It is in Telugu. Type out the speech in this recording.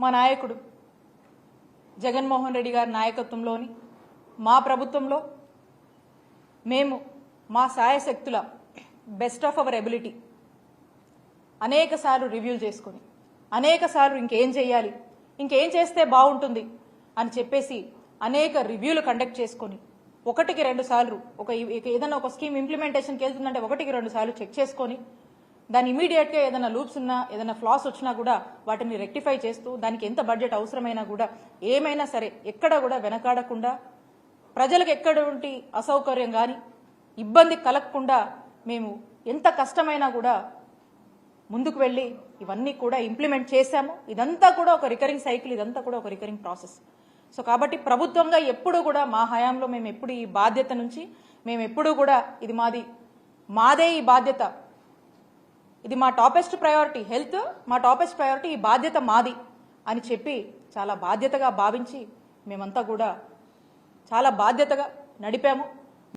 మా నాయకుడు జగన్మోహన్ రెడ్డి గారి నాయకత్వంలోని మా ప్రభుత్వంలో మేము మా సాయశక్తుల బెస్ట్ ఆఫ్ అవర్ ఎబిలిటీ అనేక సార్లు రివ్యూలు చేసుకొని అనేక సార్లు ఇంకేం చేయాలి ఇంకేం చేస్తే బాగుంటుంది అని చెప్పేసి అనేక రివ్యూలు కండక్ట్ చేసుకొని ఒకటికి రెండు సార్లు ఒక ఏదైనా ఒక స్కీమ్ ఇంప్లిమెంటేషన్కి వెళ్తుందంటే ఒకటికి రెండు సార్లు చెక్ చేసుకొని దాని ఇమీడియట్గా ఏదైనా లూప్స్ ఉన్నా ఏదైనా ఫ్లాస్ వచ్చినా కూడా వాటిని రెక్టిఫై చేస్తూ దానికి ఎంత బడ్జెట్ అవసరమైనా కూడా ఏమైనా సరే ఎక్కడ కూడా వెనకాడకుండా ప్రజలకు ఎక్కడంటి అసౌకర్యం కానీ ఇబ్బంది కలగకుండా మేము ఎంత కష్టమైనా కూడా ముందుకు వెళ్ళి ఇవన్నీ కూడా ఇంప్లిమెంట్ చేశాము. ఇదంతా కూడా ఒక రికరింగ్ సైకిల్ ఇదంతా కూడా ఒక రికరింగ్ ప్రాసెస్ సో కాబట్టి ప్రభుత్వంగా ఎప్పుడు కూడా మా హయాంలో మేము ఎప్పుడు ఈ బాధ్యత నుంచి మేము ఎప్పుడు కూడా ఇది మాది మాదే ఈ బాధ్యత. ఇది మా టాపెస్ట్ ప్రయారిటీ. హెల్త్ మా టాపెస్ట్ ప్రయారిటీ ఈ బాధ్యత మాది అని చెప్పి చాలా బాధ్యతగా భావించి మేమంతా కూడా చాలా బాధ్యతగా నడిపాము.